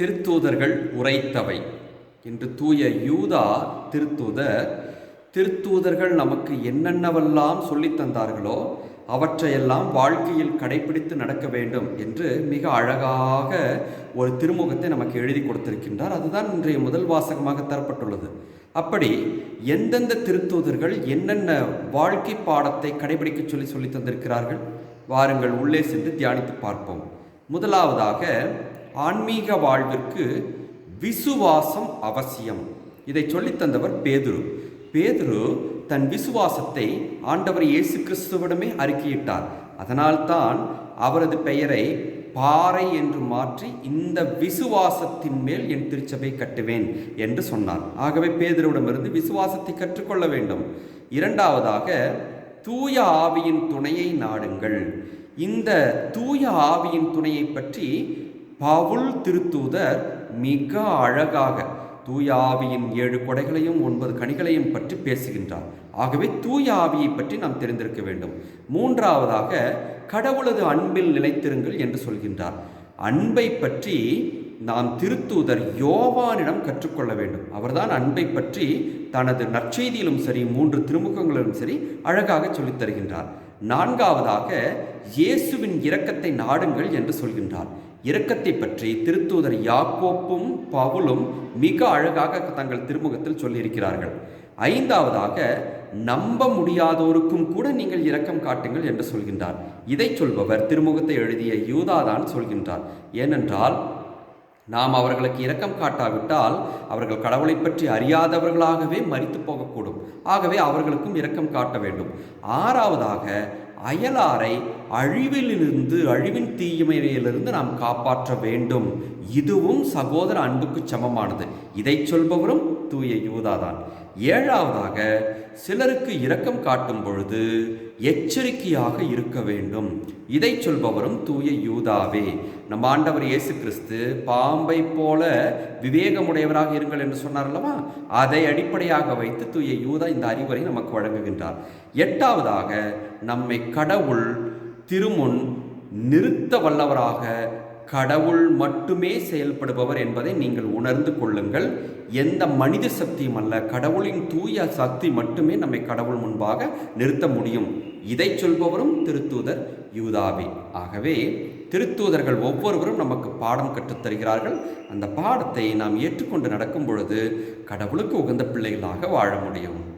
திருத்தூதர்கள் உரைத்தவை. என்று தூய யூதா திருத்தூதர் திருத்தூதர்கள் நமக்கு என்னென்னவெல்லாம் சொல்லித் தந்தார்களோ அவற்றையெல்லாம் வாழ்க்கையில் கடைபிடித்து நடக்க வேண்டும் என்று மிக அழகாக ஒரு திருமுகத்தை நமக்கு எழுதி கொடுத்திருக்கின்றார். அதுதான் இன்றைய முதல் வாசகமாக தரப்பட்டுள்ளது. அப்படி எந்தெந்த திருத்தூதர்கள் என்னென்ன வாழ்க்கை பாடத்தை கடைபிடிக்க சொல்லி சொல்லி தந்திருக்கிறார்கள்? வாருங்கள் உள்ளே சென்று தியானித்து பார்ப்போம். முதலாவதாக ஆன்மீக வாழ்விற்கு விசுவாசம் அவசியம். இதை சொல்லித் தந்தவர் பேதுரு. பேதுரு தன் விசுவாசத்தை ஆண்டவர் இயேசு கிறிஸ்துவிடமே அறிக்கையிட்டார். அதனால்தான் அவரது பெயரை பாறை என்று மாற்றி இந்த விசுவாசத்தின் மேல் என் திருச்சபை கட்டுவேன் என்று சொன்னார். ஆகவே பேதுருவிடமிருந்து விசுவாசத்தை கற்றுக்கொள்ள வேண்டும். இரண்டாவதாக தூய ஆவியின் துணையை நாடுங்கள். இந்த தூய ஆவியின் துணையை பற்றி பவுல் திருத்தூதர் மிக அழகாக தூய ஆவியின் ஏழு கொடைகளையும் ஒன்பது கனிகளையும் பற்றி பேசுகின்றார். ஆகவே தூயாவியை பற்றி நாம் தெரிந்திருக்க வேண்டும். மூன்றாவதாக கடவுளது அன்பில் நிலைத்திருங்கள் என்று சொல்கின்றார். அன்பை பற்றி நாம் திருத்தூதர் யோவானிடம் கற்றுக்கொள்ள வேண்டும். அவர்தான் அன்பை பற்றி தனது நற்செய்தியிலும் சரி மூன்று திருமுகங்களிலும் சரி அழகாக சொல்லித் தருகின்றார். நான்காவதாக இயேசுவின் இரக்கத்தை நாடுங்கள் என்று சொல்கின்றார். இரக்கத்தை பற்றி திருத்தூதர் யாக்கோப்பும் பவுலும் மிக அழகாக தங்கள் திருமுகத்தில் சொல்லியிருக்கிறார்கள். ஐந்தாவதாக நம்ப முடியாதோருக்கும் கூட நீங்கள் இரக்கம் காட்டுங்கள் என்று சொல்கின்றார். இதை சொல்பவர் திருமுகத்தை எழுதிய யூதாதான் சொல்கின்றார். ஏனென்றால் நாம் அவர்களுக்கு இரக்கம் காட்டாவிட்டால் அவர்கள் கடவுளை பற்றி அறியாதவர்களாகவே மறித்து போகக்கூடும். ஆகவே அவர்களுக்கும் இரக்கம் காட்ட வேண்டும். ஆறாவதாக அயலாரை அழிவிலிருந்து அழிவின் தீயமையிலிருந்து நாம் காப்பாற்ற வேண்டும். இதுவும் சகோதர அன்புக்கு சமமானது. இதை சொல்பவரும் தூய யூதாதான். ஏழாவதாக சிலருக்கு இரக்கம் காட்டும் பொழுது எச்சரிக்கையாக இருக்க வேண்டும். இதை சொல்பவரும் தூய யூதாவே. நம்ம ஆண்டவர் இயேசு கிறிஸ்து பாம்பை போல விவேகமுடையவராக இருங்கள் என்று சொன்னார் அல்லவா? அதை அடிப்படையாக வைத்து தூய யூதா இந்த அறிவுரை நமக்கு வழங்குகின்றார். எட்டாவதாக நம்மை கடவுள் திருமுன் நிறுத்த வல்லவராக கடவுள் மட்டுமே செயல்படுபவர் என்பதை நீங்கள் உணர்ந்து கொள்ளுங்கள். எந்த மனித சக்தியும் அல்ல கடவுளின் தூய சக்தி மட்டுமே நம்மை கடவுள் முன்பாக நிறுத்த முடியும். இதை சொல்பவரும் திருத்தூதர் யூதாவே. ஆகவே திருத்தூதர்கள் ஒவ்வொருவரும் நமக்கு பாடம் கற்றுத் தருகிறார்கள். அந்த பாடத்தை நாம் ஏற்றுக்கொண்டு நடக்கும் பொழுது கடவுளுக்கு உகந்த பிள்ளைகளாக வாழ முடியும்.